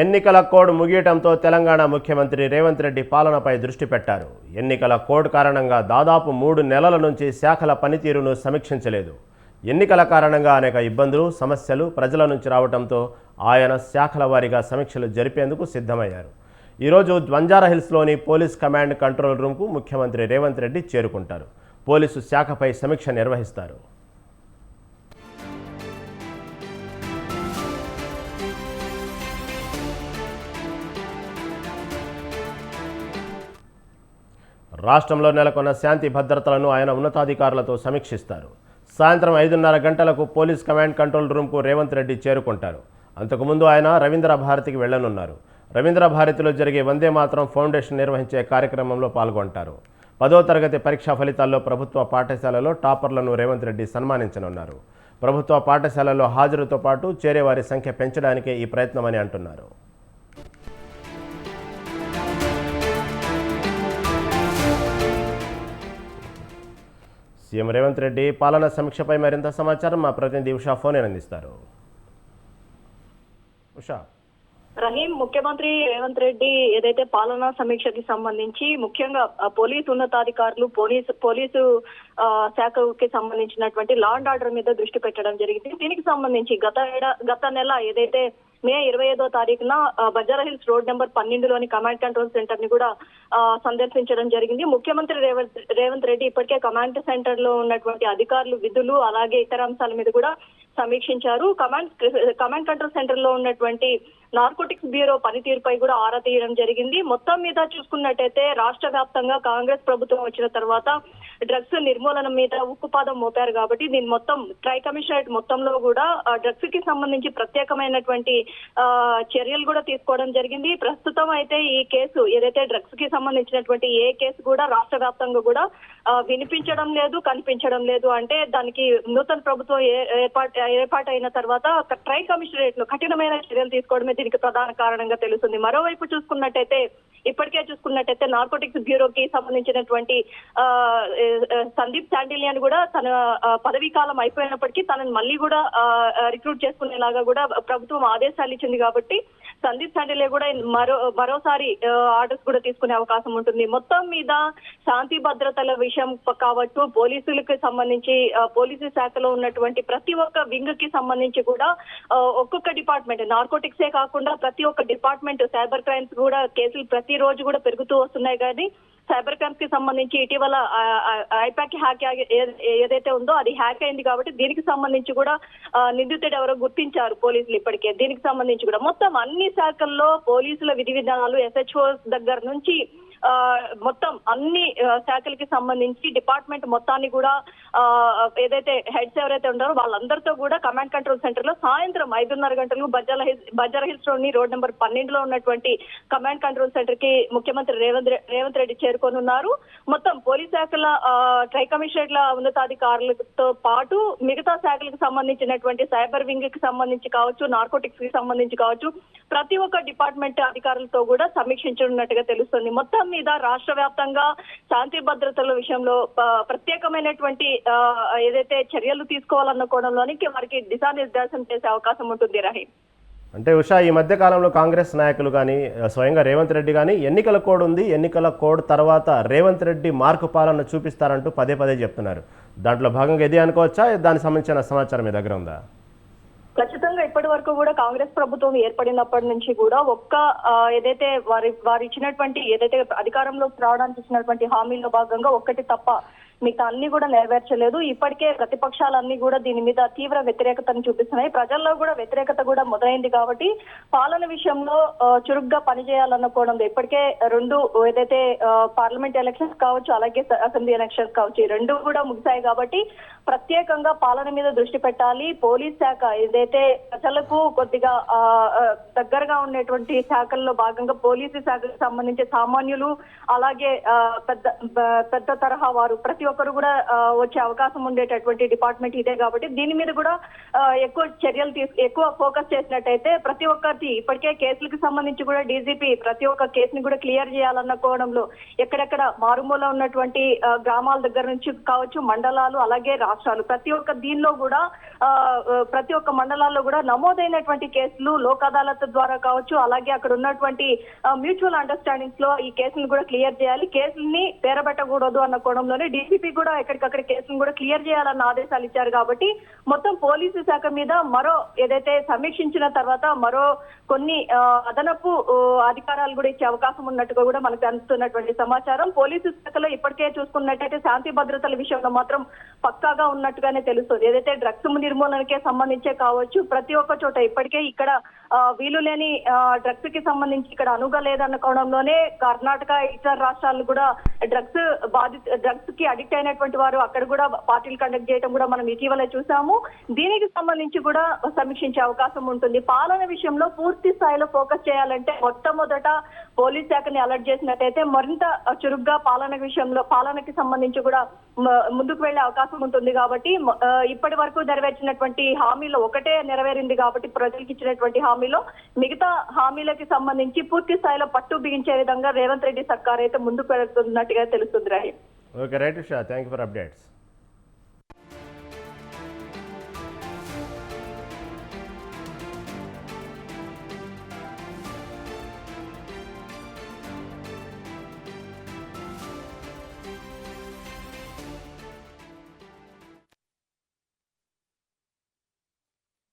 ఎన్నికల కోడ్ ముగియటంతో తెలంగాణ ముఖ్యమంత్రి రేవంత్ రెడ్డి పాలనపై దృష్టి పెట్టారు. ఎన్నికల కోడ్ కారణంగా దాదాపు మూడు నెలల నుంచి శాఖల పనితీరును సమీక్షించలేదు. ఎన్నికల కారణంగా అనేక ఇబ్బందులు సమస్యలు ప్రజల నుంచి రావడంతో ఆయన శాఖల వారీగా సమీక్షలు జరిపేందుకు సిద్ధమయ్యారు. ఈరోజు బంజారాహిల్స్లోని పోలీస్ కమాండ్ కంట్రోల్ రూమ్కు ముఖ్యమంత్రి రేవంత్ రెడ్డి చేరుకుంటారు. పోలీసు శాఖపై సమీక్ష నిర్వహిస్తారు. రాష్ట్రంలో నెలకొన్న శాంతి భద్రతలను ఆయన ఉన్నతాధికారులతో సమీక్షిస్తారు. సాయంత్రం ఐదున్నర గంటలకు పోలీస్ కమాండ్ కంట్రోల్ రూమ్కు రేవంత్ రెడ్డి చేరుకుంటారు. అంతకుముందు ఆయన రవీంద్ర భారతికి వెళ్ళనున్నారు రవీంద్ర భారతిలో జరిగే వందే మాత్రం ఫౌండేషన్ నిర్వహించే కార్యక్రమంలో పాల్గొంటారు. పదో తరగతి పరీక్షా ఫలితాల్లో ప్రభుత్వ పాఠశాలలో టాపర్లను రేవంత్ రెడ్డి సన్మానించనున్నారు. ప్రభుత్వ పాఠశాలలో హాజరుతో పాటు చేరేవారి సంఖ్య పెంచడానికే ఈ ప్రయత్నమని అంటున్నారు. సీఎం రేవంత్ రెడ్డి పాలన సమీక్షపై మరింత సమాచారం మా ప్రతినిధి ఉషా ఫోన్ అందిస్తారు ఉషా. రహీం ముఖ్యమంత్రి రేవంత్ రెడ్డి ఏదైతే పాలనా సమీక్షకి సంబంధించి ముఖ్యంగా పోలీసు ఉన్నతాధికారులు పోలీసు పోలీసు శాఖకి సంబంధించినటువంటి లా అండ్ ఆర్డర్ మీద దృష్టి పెట్టడం జరిగింది. దీనికి సంబంధించి గత గత నెల ఏదైతే మే ఇరవై ఐదో తారీఖున బజారా హిల్స్ రోడ్ నెంబర్ పన్నెండులోని కమాండ్ కంట్రోల్ సెంటర్ని కూడా ఆ, సందర్శించడం జరిగింది. ముఖ్యమంత్రి రేవంత్ రేవంత్ రెడ్డి ఇప్పటికే కమాండ్ సెంటర్లో ఉన్నటువంటి అధికారులు విధులు అలాగే ఇతర అంశాల మీద కూడా సమీక్షించారు. కమాండ్ కమాండ్ కంట్రోల్ సెంటర్లో ఉన్నటువంటి నార్కోటిక్స్ బ్యూరో పనితీరుపై కూడా ఆరా తీయడం జరిగింది. మొత్తం మీద చూసుకున్నట్టయితే రాష్ట్ర వ్యాప్తంగా కాంగ్రెస్ ప్రభుత్వం వచ్చిన తర్వాత డ్రగ్స్ నిర్మూలన మీద ఉక్కుపాదం మోపారు కాబట్టి దీని మొత్తం ట్రై కమిషనరేట్ మొత్తంలో కూడా డ్రగ్స్కి సంబంధించి ప్రత్యేకమైనటువంటి చర్యలు కూడా తీసుకోవడం జరిగింది. ప్రస్తుతం అయితే ఈ కేసు ఏదైతే డ్రగ్స్కి సంబంధించినటువంటి ఏ కేసు కూడా రాష్ట్ర వ్యాప్తంగా కూడా వినిపించడం లేదు కనిపించడం లేదు. అంటే దానికి నూతన ప్రభుత్వం ఏ- ఏర్పాటు ఏర్పాటు అయిన తర్వాత ట్రై కమిషనరేట్లో కఠినమైన చర్యలు తీసుకోవడమే దీనికి ప్రధాన కారణంగా తెలుస్తుంది. మరోవైపు చూసుకున్నట్టయితే ఇప్పటికే చూసుకున్నట్టయితే నార్కోటిక్స్ బ్యూరోకి సంబంధించినటువంటి ఆ, సందీప్ శాండిలియన్ కూడా తన ఆ, పదవీ కాలం అయిపోయినప్పటికీ తనని మళ్ళీ కూడా రిక్రూట్ చేసుకునేలాగా కూడా ప్రభుత్వం ఆదేశాలు ఇచ్చింది కాబట్టి సందీప్ శాండిలే కూడా మరో మరోసారి ఆర్డర్స్ కూడా తీసుకునే అవకాశం ఉంటుంది. మొత్తం మీద శాంతి భద్రతల విషయం కావచ్చు పోలీసులకు సంబంధించి పోలీసు శాఖలో ఉన్నటువంటి ప్రతి ఒక్క వింగ్కి సంబంధించి కూడా ఒక్కొక్క డిపార్ట్మెంట్ నార్కోటిక్సే కాకుండా ప్రతి ఒక్క డిపార్ట్మెంట్ సైబర్ క్రైమ్స్ కూడా కేసులు ప్రతి రోజు కూడా పెరుగుతూ వస్తున్నాయి కానీ సైబర్ క్రైమ్స్కి సంబంధించి ఇటీవల ఐపాక్ హ్యాక్ ఏదైతే ఉందో అది హ్యాక్ అయింది కాబట్టి దీనికి సంబంధించి కూడా నిందితుడు ఎవరో గుర్తించారు పోలీసులు ఇప్పటికే. దీనికి సంబంధించి కూడా మొత్తం అన్ని శాఖల్లో పోలీసుల విధి విధానాలు ఎస్హెచ్ఓ దగ్గర నుంచి మొత్తం అన్ని శాఖలకి సంబంధించి డిపార్ట్మెంట్ మొత్తాన్ని కూడా ఏదైతే హెడ్స్ ఎవరైతే ఉన్నారో వాళ్ళందరితో కూడా కమాండ్ కంట్రోల్ సెంటర్లో సాయంత్రం ఐదున్నర గంటలకు బజ్జాల హిల్స్ బంజారా హిల్స్లోని రోడ్ నెంబర్ పన్నెండులో ఉన్నటువంటి కమాండ్ కంట్రోల్ సెంటర్కి ముఖ్యమంత్రి రేవంత్ రేవంత్ రెడ్డి చేరుకోనున్నారు మొత్తం పోలీస్ శాఖల ట్రై కమిషనర్ల ఉన్నతాధికారులతో పాటు మిగతా శాఖలకు సంబంధించినటువంటి సైబర్ వింగ్కి సంబంధించి కావచ్చు నార్కోటిక్స్కి సంబంధించి కావచ్చు ప్రతి ఒక్క డిపార్ట్మెంట్ అధికారులతో కూడా సమీక్షించనున్నట్టుగా తెలుస్తుంది. మొత్తం మీద రాష్ట్ర వ్యాప్తంగా శాంతి భద్రతల విషయంలో ప్రత్యేకమైనటువంటి ఏదైతే చర్యలు తీసుకోవాలన్న కోణంలోనికి వారికి దిశానిర్దేశం చేసే అవకాశం ఉంటుంది రహీం. అంటే ఉషా ఈ మధ్య కాలంలో కాంగ్రెస్ నాయకులు కానీ స్వయంగా రేవంత్ రెడ్డి కానీ ఎన్నికల కోడ్ ఉంది. ఎన్నికల కోడ్ తర్వాత రేవంత్ రెడ్డి మార్కు పాలన చూపిస్తారంటూ పదే పదే చెప్తున్నారు. దాంట్లో భాగంగా ఇది అనుకోవచ్చా? దానికి సంబంధించిన సమాచారం మీ దగ్గర ఉందా? ఖచ్చితంగా ఇప్పటి వరకు కూడా కాంగ్రెస్ ప్రభుత్వం ఏర్పడినప్పటి నుంచి కూడా ఒక్క ఆ, ఏదైతే వారి వారు ఇచ్చినటువంటి ఏదైతే అధికారంలోకి రావడానికి ఇచ్చినటువంటి హామీల్లో భాగంగా ఒక్కటి తప్ప మిగతా అన్ని కూడా నెరవేర్చలేదు. ఇప్పటికే ప్రతిపక్షాలన్నీ కూడా దీని మీద తీవ్ర వ్యతిరేకతను చూపిస్తున్నాయి. ప్రజల్లో కూడా వ్యతిరేకత కూడా మొదలైంది కాబట్టి పాలన విషయంలో చురుగ్గా పనిచేయాలన్న కోణంలో ఇప్పటికే రెండు ఏదైతే పార్లమెంట్ ఎలక్షన్స్ కావచ్చు అలాగే అసెంబ్లీ ఎలక్షన్స్ కావచ్చు ఈ రెండు కూడా ముగిశాయి కాబట్టి ప్రత్యేకంగా పాలన మీద దృష్టి పెట్టాలి. పోలీస్ శాఖ ఏదైతే ప్రజలకు కొద్దిగా ఆ, దగ్గరగా ఉండేటువంటి శాఖల్లో భాగంగా పోలీసు శాఖకు సంబంధించి సామాన్యులు అలాగే ఆ, పెద్ద పెద్ద తరహా వారు ప్రతి ప్రతి ఒక్కరు కూడా వచ్చే అవకాశం ఉండేటటువంటి డిపార్ట్మెంట్ ఇదే కాబట్టి దీని మీద కూడా ఎక్కువ చర్యలు తీసు ఎక్కువ ఫోకస్ చేసినట్టయితే ప్రతి ఒక్కటి ఇప్పటికే కేసులకు సంబంధించి కూడా డీజీపీ ప్రతి ఒక్క కేసుని కూడా క్లియర్ చేయాలన్న కోణంలో ఎక్కడెక్కడ మారుమూల ఉన్నటువంటి గ్రామాల దగ్గర నుంచి కావచ్చు మండలాలు అలాగే రాష్ట్రాలు ప్రతి ఒక్క దీనిలో కూడా ప్రతి ఒక్క మండలాల్లో కూడా నమోదైనటువంటి కేసులు లోక్ అదాలత్ ద్వారా కావచ్చు అలాగే అక్కడ ఉన్నటువంటి మ్యూచువల్ అండర్స్టాండింగ్స్లో ఈ కేసులను కూడా క్లియర్ చేయాలి. కేసుల్ని పేరబెట్టకూడదు అన్న కోణంలోనే డీసీపీ కూడా ఎక్కడికక్కడ కేసును కూడా క్లియర్ చేయాలన్న ఆదేశాలు ఇచ్చారు కాబట్టి మొత్తం పోలీసు శాఖ మీద మరో ఏదైతే సమీక్షించిన తర్వాత మరో కొన్ని అదనపు అధికారాలు కూడా ఇచ్చే అవకాశం ఉన్నట్టుగా కూడా మనకు అందుతున్నటువంటి సమాచారం. పోలీసు శాఖలో ఇప్పటికే చూసుకున్నట్టయితే శాంతి భద్రతల విషయంలో మాత్రం పక్కాగా ఉన్నట్టుగానే తెలుస్తుంది. ఏదైతే డ్రగ్స్ నిర్మూలనకే సంబంధించే కావచ్చు ప్రతి ఒక్క చోట ఇప్పటికే ఇక్కడ వీలు లేని డ్రగ్స్కి సంబంధించి ఇక్కడ అనుగా లేదన్న కోణంలోనే కర్ణాటక ఇతర రాష్ట్రాలు కూడా డ్రగ్స్ బాధిత డ్రగ్స్కి అడిక్ట్ అయినటువంటి వారు అక్కడ కూడా పార్టీలు కండక్ట్ చేయడం కూడా మనం ఇటీవల చూసాము. దీనికి సంబంధించి కూడా సమీక్షించే అవకాశం ఉంటుంది. పాలన విషయంలో పూర్తి స్థాయిలో ఫోకస్ చేయాలంటే మొట్టమొదట పోలీస్ శాఖని అలర్ట్ చేసినట్టయితే మరింత చురుగ్గా పాలన విషయంలో పాలనకి సంబంధించి కూడా ముందుకు వెళ్ళే అవకాశం ఉంటుంది కాబట్టి ఇప్పటి వరకు నెరవేర్చినటువంటి హామీలో ఒకటే నెరవేరింది కాబట్టి ప్రజలకు ఇచ్చినటువంటి హామీలో మిగతా హామీలకి సంబంధించి పూర్తి స్థాయిలో పట్టు బిగించే విధంగా రేవంత్ రెడ్డి సర్కార్ అయితే ముందుకు వెళ్తున్నట్టుగా తెలుస్తుంది. Rahi Okay, right, Usha. Thank you for updates.